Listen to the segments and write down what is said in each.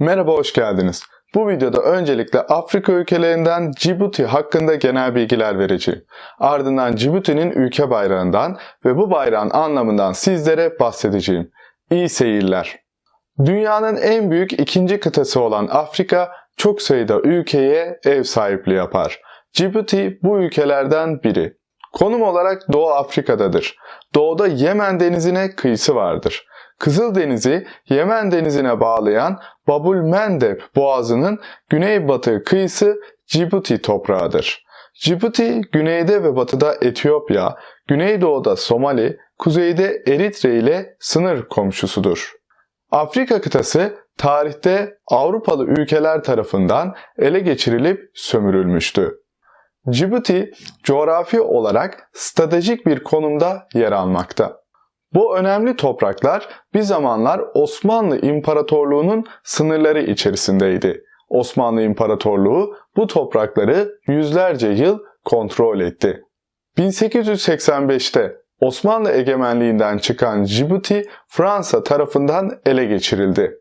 Merhaba, hoş geldiniz. Bu videoda öncelikle Afrika ülkelerinden Djibouti hakkında genel bilgiler vereceğim. Ardından Djibouti'nin ülke bayrağından ve bu bayrağın anlamından sizlere bahsedeceğim. İyi seyirler. Dünyanın en büyük ikinci kıtası olan Afrika çok sayıda ülkeye ev sahipliği yapar. Djibouti bu ülkelerden biri. Konum olarak Doğu Afrika'dadır. Doğuda Yemen denizine kıyısı vardır. Kızıldeniz'i Yemen denizine bağlayan Babul Mendeb boğazının güneybatı kıyısı Djibouti toprağıdır. Djibouti güneyde ve batıda Etiyopya, güneydoğuda Somali, kuzeyde Eritre ile sınır komşusudur. Afrika kıtası tarihte Avrupalı ülkeler tarafından ele geçirilip sömürülmüştü. Djibouti coğrafi olarak stratejik bir konumda yer almakta. Bu önemli topraklar bir zamanlar Osmanlı İmparatorluğu'nun sınırları içerisindeydi. Osmanlı İmparatorluğu bu toprakları yüzlerce yıl kontrol etti. 1885'te Osmanlı egemenliğinden çıkan Djibouti Fransa tarafından ele geçirildi.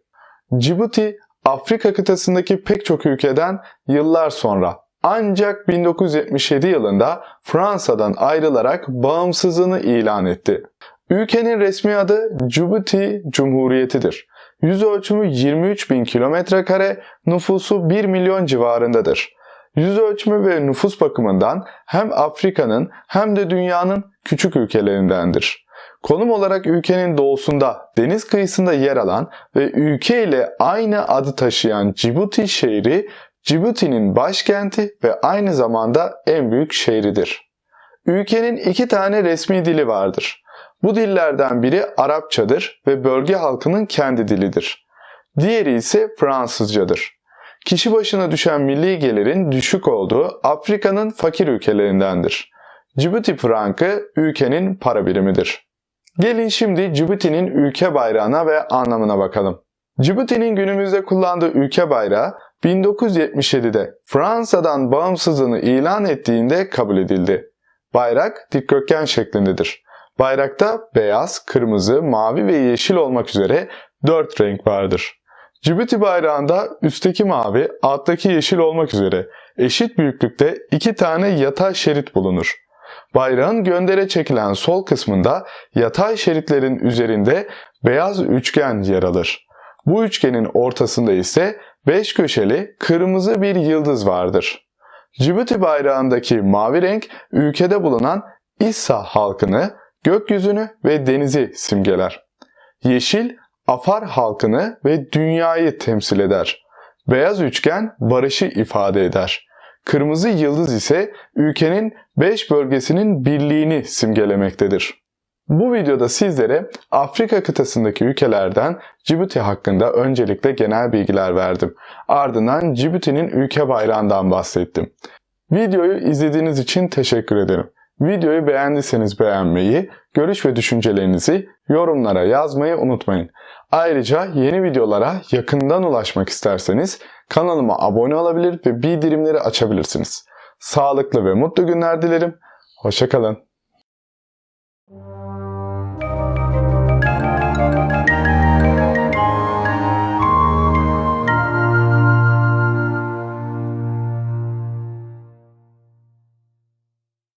Djibouti Afrika kıtasındaki pek çok ülkeden yıllar sonra ancak 1977 yılında Fransa'dan ayrılarak bağımsızlığını ilan etti. Ülkenin resmi adı Djibouti Cumhuriyeti'dir. Yüz ölçümü 23 bin kilometre kare, nüfusu 1 milyon civarındadır. Yüz ölçümü ve nüfus bakımından hem Afrika'nın hem de dünyanın küçük ülkelerindendir. Konum olarak ülkenin doğusunda, deniz kıyısında yer alan ve ülke ile aynı adı taşıyan Djibouti şehri, Djibouti'nin başkenti ve aynı zamanda en büyük şehridir. Ülkenin iki tane resmi dili vardır. Bu dillerden biri Arapçadır ve bölge halkının kendi dilidir. Diğeri ise Fransızcadır. Kişi başına düşen milli gelirin düşük olduğu Afrika'nın fakir ülkelerindendir. Djibouti frankı ülkenin para birimidir. Gelin şimdi Djibouti'nin ülke bayrağına ve anlamına bakalım. Djibouti'nin günümüzde kullandığı ülke bayrağı 1977'de Fransa'dan bağımsızlığını ilan ettiğinde kabul edildi. Bayrak dikdörtgen şeklindedir. Bayrakta beyaz, kırmızı, mavi ve yeşil olmak üzere dört renk vardır. Djibouti bayrağında üstteki mavi, alttaki yeşil olmak üzere eşit büyüklükte iki tane yatay şerit bulunur. Bayrağın göndere çekilen sol kısmında yatay şeritlerin üzerinde beyaz üçgen yer alır. Bu üçgenin ortasında ise beş köşeli kırmızı bir yıldız vardır. Djibouti bayrağındaki mavi renk ülkede bulunan İssa halkını, gökyüzünü ve denizi simgeler. Yeşil, Afar halkını ve dünyayı temsil eder. Beyaz üçgen barışı ifade eder. Kırmızı yıldız ise ülkenin 5 bölgesinin birliğini simgelemektedir. Bu videoda sizlere Afrika kıtasındaki ülkelerden Djibouti hakkında öncelikle genel bilgiler verdim. Ardından Djibouti'nin ülke bayrağından bahsettim. Videoyu izlediğiniz için teşekkür ederim. Videoyu beğendiyseniz beğenmeyi, görüş ve düşüncelerinizi yorumlara yazmayı unutmayın. Ayrıca yeni videolara yakından ulaşmak isterseniz kanalıma abone olabilir ve bildirimleri açabilirsiniz. Sağlıklı ve mutlu günler dilerim. Hoşçakalın.